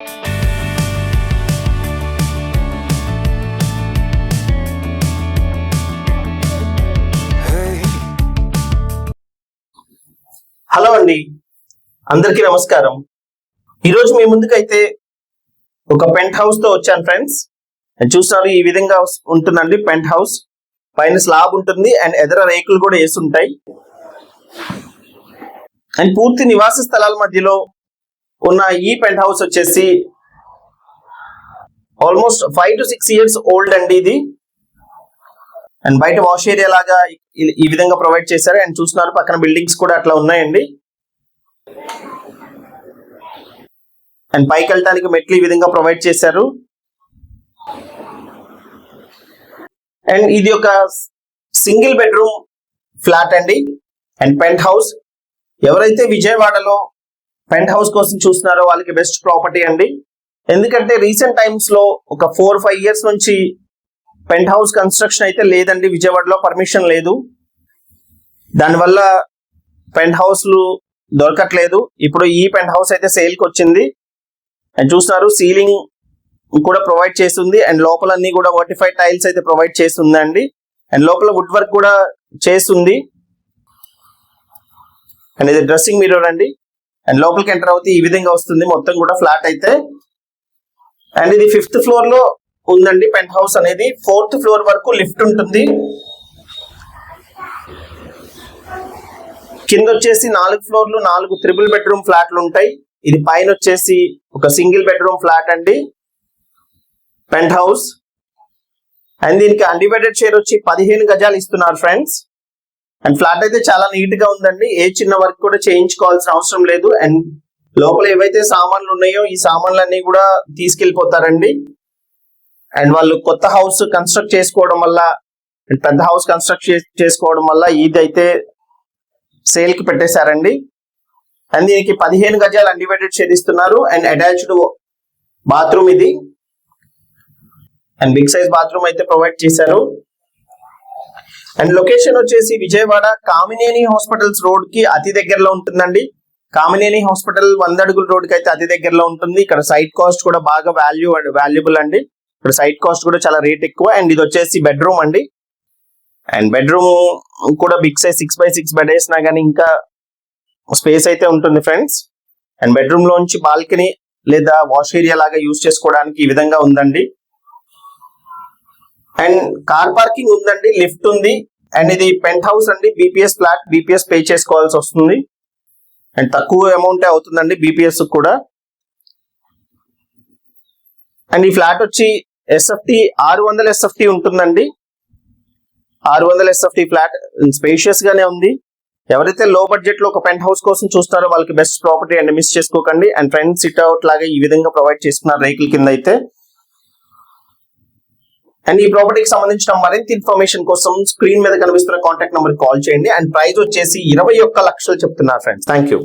Hello అండి. అందరికీ నమస్కారం. ఈరోజు మీ ముందుకైతే ఒక పెంట్ హౌస్తో వచ్చాను ఫ్రెండ్స్. చూస్తున్నారు ఈ విధంగా ఉంటుందండి పెంట్ హౌస్. పైన స్లాబ్ ఉంటుంది అండ్ ఎదర రేకులు కూడా వేసి ఉంటాయి. అండ్ పూర్తి నివాస స్థలాల మధ్యలో ఉన్న ఈ పెంట్ హౌస్ వచ్చేసి almost five to six years old అండి ఇది. అండ్ బయట వాష్ ఏరియా లాగా ఈ- విధంగా ప్రొవైడ్ చేశారు. అండ్ చూస్తున్నారు పక్కన బిల్డింగ్స్ కూడా అట్లా ఉన్నాయండి. అండ్ పైకి వెళ్ళడానికి మెట్లు ఈ విధంగా ప్రొవైడ్ చేశారు. అండ్ ఇది ఒక సింగిల్ బెడ్రూమ్ ఫ్లాట్ అండి. అండ్ పెంట్ హౌస్ ఎవరైతే విజయవాడలో పెంట్ హౌస్ కోసం చూస్తున్నారో వాళ్ళకి బెస్ట్ ప్రాపర్టీ అండి. ఎందుకంటే రీసెంట్ టైమ్స్లో ఒక ఫోర్ ఫైవ్ ఇయర్స్ నుంచి పెంట్ హౌస్ కన్స్ట్రక్షన్ అయితే లేదండి. విజయవాడలో పర్మిషన్ లేదు. దానివల్ల పెంట్ హౌస్లు దొరకట్లేదు. ఇప్పుడు ఈ పెంట్ హౌస్ అయితే సేల్కి వచ్చింది. అండ్ చూస్తున్నారు సీలింగ్ కూడా ప్రొవైడ్ చేస్తుంది. అండ్ లోపల అన్ని కూడా వర్టిఫైడ్ టైల్స్ అయితే ప్రొవైడ్ చేస్తుందండి. అండ్ లోపల వుడ్ వర్క్ కూడా చేస్తుంది. అండ్ ఇది డ్రెస్సింగ్ మిర్రర్ అండి. అండ్ లోపలికి ఎంటర్ అవుతే ఈ విధంగా వస్తుంది. మొత్తం కూడా ఫ్లాట్ అయితే. అండ్ ఇది ఫిఫ్త్ ఫ్లోర్లో ఉందండి పెంట్ హౌస్ అనేది. ఫోర్త్ ఫ్లోర్ వరకు లిఫ్ట్ ఉంటుంది. కింద వచ్చేసి నాలుగు ఫ్లోర్లు నాలుగు త్రిబుల్ బెడ్రూమ్ ఫ్లాట్లు ఉంటాయి. ఇది పైన వచ్చేసి ఒక సింగిల్ బెడ్రూమ్ ఫ్లాట్ అండి. పెంట్ హౌస్ అండ్ దీనికి అన్డివైడెడ్ షేర్ వచ్చి పదిహేను గజాలు ఇస్తున్నారు ఫ్రెండ్స్ అండ్ ఫ్లాట్ అయితే చాలా నీట్గా ఉందండి. ఏ చిన్న వర్క్ కూడా చేయించుకోవాల్సిన అవసరం లేదు. అండ్ లోపల ఏవైతే సామాన్లు ఉన్నాయో ఈ సామాన్లన్నీ కూడా తీసుకెళ్ళిపోతారండి అండ్ వాళ్ళు కొత్త హౌస్ కన్స్ట్రక్ట్ చేసుకోవడం వల్ల అండ్ పెద్ద హౌస్ కన్స్ట్రక్ట్ చేసుకోవడం వల్ల ఇది అయితే సేల్కి పెట్టేశారండి. అండ్ దీనికి పదిహేను గజాలు అన్డివైడెడ్ షేర్ ఇస్తున్నారు అండ్ అటాచ్డ్ బాత్రూమ్ ఇది. అండ్ బిగ్ సైజ్ బాత్రూమ్ అయితే ప్రొవైడ్ చేశారు. అండ్ లొకేషన్ వచ్చేసి విజయవాడ కామినేని హాస్పిటల్స్ రోడ్కి అతి దగ్గరలో ఉంటుందండి. కామినేని హాస్పిటల్ వంద అడుగుల రోడ్కి అయితే అతి దగ్గరలో ఉంటుంది. ఇక్కడ సైట్ కాస్ట్ కూడా బాగా వాల్యూ అండ్ వాల్యుబుల్ అండి. ఇక్కడ సైట్ కాస్ట్ కూడా చాలా రేట్ ఎక్కువ. అండ్ ఇది వచ్చేసి బెడ్రూమ్ అండి. అండ్ బెడ్రూమ్ కూడా big size six by six bed వేసినా కానీ ఇంకా స్పేస్ అయితే ఉంటుంది ఫ్రెండ్స్ అండ్ బెడ్రూమ్ లోంచి బాల్కనీ లేదా వాష్ ఏరియా లాగా యూజ్ చేసుకోవడానికి ఈ విధంగా ఉందండి. అండ్ కార్ పార్కింగ్ ఉందండి లిఫ్ట్ ఉంది. అండ్ ఇది పెంట్ హౌస్ అండి బీపీఎస్ ఫ్లాట్ బీపీఎస్ పే చేసుకోవాల్సి వస్తుంది. అండ్ తక్కువ అమౌంట్ అవుతుందండి బీపీఎస్ కూడా. అండ్ ఈ ఫ్లాట్ వచ్చి ఎస్ఎఫ్టి ఆరు వందల ఎస్ఎఫ్టి ఉంటుందండి. ఆరు వందల ఎస్ఎఫ్టి ఫ్లాట్ స్పేషియస్ గానే ఉంది. ఎవరైతే లో బడ్జెట్లో ఒక పెంట్ హౌస్ కోసం చూస్తారో వాళ్ళకి బెస్ట్ ప్రాపర్టీ అండ్ మిస్ చేసుకోకండి. అండ్ ఫ్రెండ్ సిట్ అవుట్ లాగా ఈ విధంగా ప్రొవైడ్ చేసుకున్నారు రేకుల కింద అయితే. అండ్ ఈ ప్రాపర్టీకి సంబంధించిన మరింత ఇన్ఫర్మేషన్ కోసం స్క్రీన్ మీద కనిపిస్తున్న కాంటాక్ట్ నెంబర్ కాల్ చేయండి. అండ్ ప్రైస్ వచ్చేసి ఇరవై ఒక్క లక్షలు చెప్తున్నారు ఫ్రెండ్స్ థ్యాంక్ యూ